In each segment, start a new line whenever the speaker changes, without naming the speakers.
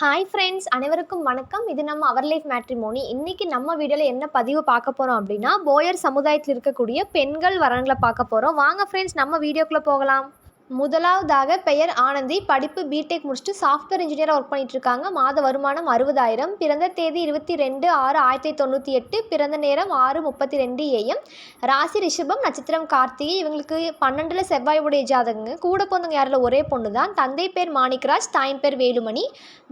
Hi friends அனைவருக்கும் வணக்கம். இது நம்ம அவர் லைஃப் மேட்ரிமோனி இன்றைக்கி நம்ம வீடியோவில் என்ன பதிவு பார்க்க போகிறோம் அப்படின்னா போயர் சமுதாயத்தில் இருக்கக்கூடிய பெண்கள் வரன்களை பார்க்க போகிறோம் வாங்க ஃப்ரெண்ட்ஸ் நம்ம வீடியோக்குள்ளே போகலாம். முதலாவதாக பெயர் ஆனந்தி. படிப்பு பிடெக் முடிச்சுட்டு சாஃப்ட்வேர் இன்ஜினியராக ஒர்க் பண்ணிட்டு இருக்காங்க மாத வருமானம் அறுபதாயிரம். பிறந்த தேதி இருபத்தி ரெண்டு ஆறு ஆயிரத்தி தொண்ணூற்றி எட்டு. பிறந்த நேரம் ஆறு முப்பத்தி ரெண்டு ஏஎம் ராசி ரிஷபம் நட்சத்திரம் கார்த்திகை. இவங்களுக்கு பன்னெண்டில் செவ்வாய் உடைய ஜாதகங்க. கூட பிறந்தவங்க யாரில்? ஒரே பொண்ணு தான் தந்தை பேர் மாணிக்கராஜ் தாயின் பேர் வேலுமணி.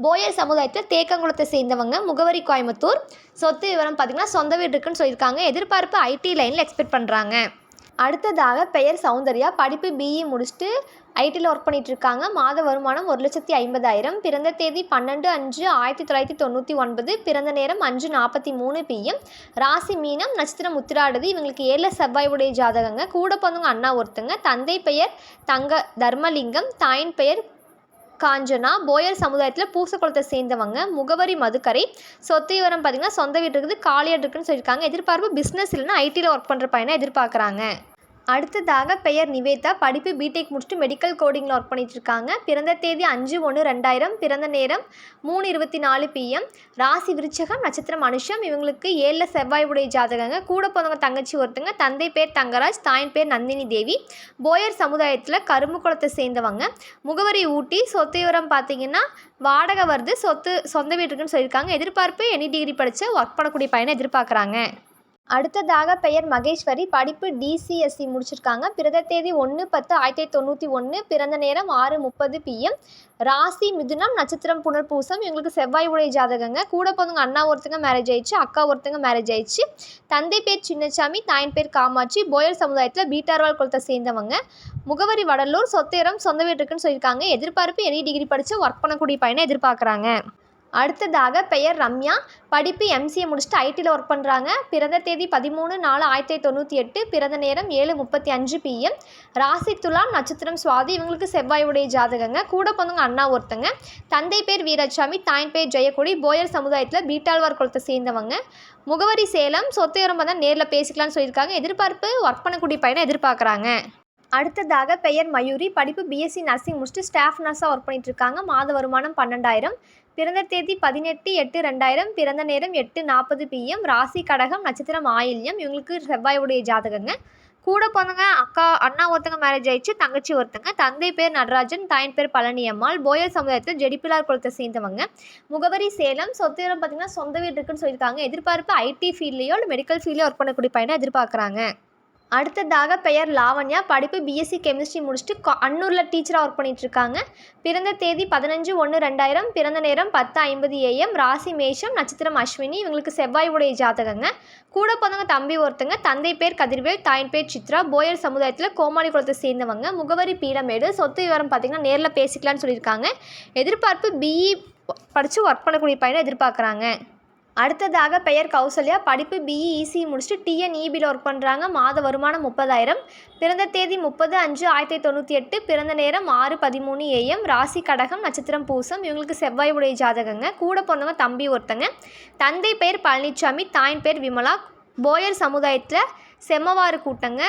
போயர் சமுதாயத்தில் தேக்கங்குளத்தை சேர்ந்தவங்க. முகவரி கோயம்புத்தூர். சொத்து விவரம் பார்த்திங்கன்னா சொந்த வீடு இருக்குன்னு சொல்லியிருக்காங்க. எதிர்பார்ப்பு ஐடி லைனில் எக்ஸ்பெக்ட் பண்ணுறாங்க அடுத்ததாக பெயர் சௌந்தர்யா. படிப்பு பிஇ முடிச்சுட்டு ஐடியில் ஒர்க் பண்ணிகிட்ருக்காங்க இருக்காங்க மாத வருமானம் ஒரு லட்சத்தி ஐம்பதாயிரம். பிறந்த தேதி பன்னெண்டு அஞ்சு ஆயிரத்தி தொள்ளாயிரத்தி தொண்ணூற்றி ஒன்பது. பிறந்த நேரம் அஞ்சு நாற்பத்தி மூணு பிஎம் ராசி மீனம் நட்சத்திரம் உத்திராடுது இவங்களுக்கு ஏழில் செவ்வாய் உடைய ஜாதகங்க. கூட பிறந்தவங்க அண்ணா ஒருத்தங்க. தந்தை பெயர் தங்க தர்மலிங்கம். தாயின் பெயர் காஞ்சனா போயர் சமுதாயத்தில் பூசக்குளத்தை சேர்ந்தவங்க முகவரி மதுக்கரை. சொத்து விவரம் பார்த்திங்கன்னா சொந்த வீடு இருக்குது காலியாக இருக்குன்னு சொல்லியிருக்காங்க. எதிர்பார்ப்பு பிஸ்னஸ் இல்லைன்னா ஐடியில் ஒர்க் பண்ணுற பையனை எதிர்பார்க்குறாங்க. அடுத்ததாக பெயர் நிவேதா. படிப்பு பிடெக் முடிச்சுட்டு மெடிக்கல் கோடிங்கில் ஒர்க் பண்ணிகிட்ருக்காங்க இருக்காங்க. பிறந்த தேதி அஞ்சு ஒன்று ரெண்டாயிரம். பிறந்த நேரம் மூணு இருபத்தி நாலு பிஎம் ராசி விருச்சகம் நட்சத்திரம் மனுஷம் இவங்களுக்கு ஏழில் செவ்வாய் உடைய ஜாதகங்க. கூட போனவங்க தங்கச்சி ஒருத்தங்க. தந்தை பேர் தங்கராஜ் தாயின் பேர் நந்தினி தேவி. போயர் சமுதாயத்தில் கரும்பு குளத்தை சேர்ந்தவங்க. முகவரி ஊட்டி சொத்து விவரம் பார்த்தீங்கன்னா வாடகை வருது. சொத்து சொந்த வீட்டுக்குன்னு சொல்லியிருக்காங்க. எதிர்பார்ப்பு எனி டிகிரி படித்த ஒர்க் பண்ணக்கூடிய பையனை எதிர்பார்க்குறாங்க. அடுத்ததாக பெயர் மகேஸ்வரி. படிப்பு டிசிஎஸ்சி முடிச்சிருக்காங்க. பிறந்த தேதி ஒன்று பத்து ஆயிரத்தி தொண்ணூற்றி ஒன்று பிறந்த நேரம் ஆறு முப்பது பிஎம் ராசி மிதுனம் நட்சத்திரம் புனர்பூசம். இவங்களுக்கு செவ்வாய் உடைய ஜாதகங்க. கூட பிறந்தவங்க அண்ணா ஒருத்தங்க மேரேஜ் ஆயிடுச்சு அக்கா ஒருத்தங்க மேரேஜ் ஆயிடுச்சு. தந்தை பேர் சின்னசாமி தாயின் பேர் காமாட்சி. போயர் சமுதாயத்தில் பீட்டார்வால் குளத்தை சேர்ந்தவங்க. முகவரி வடலூர் சொத்தேரம் சொந்த வீடு இருக்குன்னு சொல்லியிருக்காங்க. எதிர்பார்ப்பு எனி டிகிரி படித்து ஒர்க் பண்ணக்கூடிய பையனை எதிர்பார்க்குறாங்க. அடுத்ததாக பெயர் ரம்யா. படிப்பு எம்சிஏ முடிச்சுட்டு ஐடியில் ஒர்க் பண்ணுறாங்க பிறந்த தேதி பதிமூணு நாலு ஆயிரத்தி தொண்ணூற்றி எட்டு பிறந்த நேரம் ஏழு முப்பத்தி அஞ்சு பிஎம் ராசி துலாம் நட்சத்திரம் சுவாதி இவங்களுக்கு செவ்வாய் உடைய ஜாதகங்க. கூட பிறந்தவங்க அண்ணா ஒருத்தங்க. தந்தை பேர் வீரசாமி தாயின் பேர் ஜெயக்குடி போயர் சமுதாயத்தில் பீட்டாழ்வார் குளத்தை சேர்ந்தவங்க. முகவரி சேலம் சொத்து உரமாக தான் நேரில் பேசிக்கலாம்னு சொல்லியிருக்காங்க. எதிர்பார்ப்பு ஒர்க் பண்ணக்கூடிய பையனை எதிர்பார்க்குறாங்க. அடுத்ததாக பெயர் மயூரி படிப்பு பிஎஸ்சி நர்சிங் முடிச்சுட்டு ஸ்டாஃப் நர்ஸாக ஒர்க் பண்ணிட்டு இருக்காங்க மாத வருமானம் பன்னெண்டாயிரம். பிறந்த தேதி பதினெட்டு எட்டு ரெண்டாயிரம். பிறந்த நேரம் எட்டு நாற்பது பிஎம் ராசி கடகம் நட்சத்திரம் ஆயில்யம். இவங்களுக்கு செவ்வாயுடைய ஜாதகங்க. கூட பிறந்தவங்க அக்கா அண்ணா ஒருத்தங்க மேரேஜ் ஆயிடுச்சு தங்கச்சி ஒருத்தங்க. தந்தை பேர் நடராஜன் தாயின் பேர் பழனியம்மாள். போயர் சமுதாயத்தில் ஜெடிப்பிலார் குளத்தை சேர்ந்தவங்க. முகவரி சேலம். சொத்து இடம் பார்த்திங்கன்னா சொந்த வீடு இருக்குன்னு சொல்லியிருக்காங்க. எதிர்பார்ப்பு ஐடி ஃபீல்ட்லேயோ இல்லை மெடிக்கல் ஃபீல்ட்லேயோ ஒர்க் பண்ணக்கூடிய பையனை எதிர்பார்க்குறாங்க. அடுத்ததாக பெயர் லாவண்யா. படிப்பு பிஎஸ்சி கெமிஸ்ட்ரி முடிச்சுட்டு அன்னூரில் டீச்சராக ஒர்க் பண்ணிட்டு இருக்காங்க பிறந்த தேதி பதினஞ்சு ஒன்று ரெண்டாயிரம். பிறந்த நேரம் பத்து ஐம்பது ஏஎம் ராசி மேஷம் நட்சத்திரம் அஸ்வினி. இவங்களுக்கு செவ்வாய் உடைய ஜாதகங்க. கூட பிறந்தவங்க தம்பி ஒருத்தங்க தந்தை பேர் கதிர்வேல் தாயின் பேர் சித்ரா. போயர் சமுதாயத்தில் கோமாளி குளத்தை சேர்ந்தவங்க. முகவரி பீடமேடு. சொத்து விவரம் பார்த்திங்கன்னா நேரில் பேசிக்கலாம்னு சொல்லியிருக்காங்க. எதிர்பார்ப்பு பிஇ படித்து ஒர்க் பண்ணக்கூடிய பையனை எதிர்பார்க்குறாங்க. அடுத்ததாக பெயர் கௌசல்யா. படிப்பு பிஇ இசி முடிச்சுட்டு டிஎன்இபியில் ஒர்க் பண்ணுறாங்க மாத வருமானம் முப்பதாயிரம். பிறந்த தேதி முப்பது அஞ்சு ஆயிரத்தி தொண்ணூற்றி எட்டு. பிறந்த நேரம் ஆறு பதிமூணு ஏஎம் ராசி கடகம் நட்சத்திரம் பூசம். இவங்களுக்கு செவ்வாய் உடைய ஜாதகங்க. கூட பிறந்தவங்க தம்பி ஒருத்தங்க. தந்தை பெயர் பழனிசாமி தாயின் பேர் விமலா. போயர் சமுதாயத்தில் செம்மவாறு கூட்டங்க.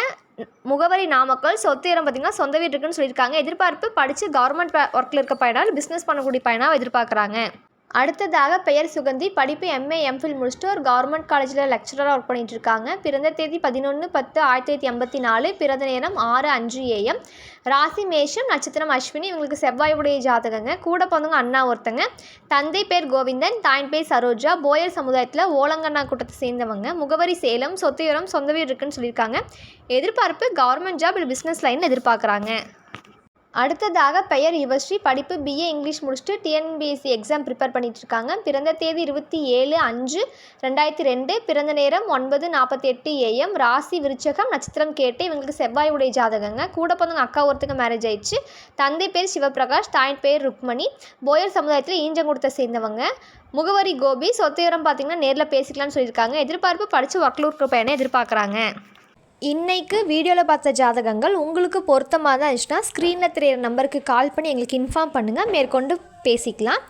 முகவரி நாமக்கல். சொத்து இடம் பார்த்திங்கன்னா சொந்த வீடு இருக்குன்னு சொல்லியிருக்காங்க. எதிர்பார்ப்பு படித்து கவர்மெண்ட் ஒர்க்கில் இருக்க பையனால் பிஸ்னஸ் பண்ணக்கூடிய பையனாக எதிர்பார்க்குறாங்க. அடுத்ததாக பெயர் சுகந்தி படிப்பு எம்ஏ எம்ஃபில் முடிச்சுட்டு ஒரு கவர்மெண்ட் காலேஜில் லெக்சராக ஒர்க் பண்ணிகிட்டு இருக்காங்க பிறந்த தேதி பதினொன்று பத்து ஆயிரத்தி தொள்ளாயிரத்தி எண்பத்தி நாலு பிறந்த நேரம் ஆறு அஞ்சு ஏஎம் ராசி மேஷம் நட்சத்திரம் அஸ்வினி இவங்களுக்கு செவ்வாய் உடைய ஜாதகங்க. கூட பிறந்தவங்க அண்ணா ஒருத்தங்க. தந்தை பேர் கோவிந்தன் தாயின் பேர் சரோஜா போயர் சமுதாயத்தில் ஓலங்கண்ணா கூட்டத்தை சேர்ந்தவங்க. முகவரி சேலம் சொத்து சொந்த வீடு இருக்குன்னு சொல்லியிருக்காங்க. எதிர்பார்ப்பு கவர்மெண்ட் ஜாப் இல்லை பிஸ்னஸ் லைன் எதிர்பார்க்குறாங்க. அடுத்ததாக பெயர் யுவஸ்ரீ. படிப்பு பிஏ இங்கிலீஷ் முடிச்சுட்டு டிஎன்பிஎஸ்சி எக்ஸாம் ப்ரிப்பேர் பண்ணிகிட்ருக்காங்க பிறந்த தேதி இருபத்தி ஏழு அஞ்சு ரெண்டாயிரத்தி ரெண்டு. பிறந்த நேரம் ஒன்பது நாற்பத்தி எட்டு ஏஎம் ராசி விருச்சகம் நட்சத்திரம் கேட்டு இவங்களுக்கு செவ்வாய் உடைய ஜாதகங்க. கூட பிறந்தவங்க அக்கா ஒருத்தங்க மேரேஜ் ஆயிடுச்சு. தந்தை பேர் சிவபிரகாஷ் தாயின் பேர் ருக்மணி. போயர் சமுதாயத்தில் ஈஞ்சங்குடத்தை சேர்ந்தவங்க. முகவரி கோபி. சொத்தையோரம் பார்த்திங்கன்னா நேரில் பேசிக்கலாம்னு சொல்லியிருக்காங்க. எதிர்பார்ப்பு படித்து ஒர்க்லூர் பையனை எதிர்பார்க்குறாங்க. இன்றைக்கு வீடியோவில் பார்த்த ஜாதகங்கள் உங்களுக்கு பொருத்தமாக தான் இருந்துச்சுன்னா ஸ்க்ரீனில் தெரியிற நம்பருக்கு கால் பண்ணி எங்களுக்கு இன்ஃபார்ம் பண்ணுங்கள் மேற்கொண்டு பேசிக்கலாம்.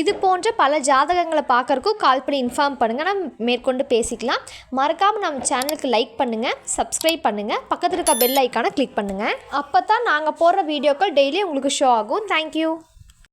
இது போன்ற பல ஜாதகங்களை பார்க்குறக்கும் கால் பண்ணி இன்ஃபார்ம் பண்ணுங்கள் நம்ம மேற்கொண்டு பேசிக்கலாம். மறக்காமல் நம்ம சேனலுக்கு லைக் பண்ணுங்கள் சப்ஸ்கிரைப் பண்ணுங்கள் பக்கத்தில் இருக்க பெல் ஐக்கானை கிளிக் பண்ணுங்கள் அப்போ தான் நாங்கள் போடுற வீடியோக்கள் டெய்லி உங்களுக்கு ஷோ ஆகும். தேங்க்யூ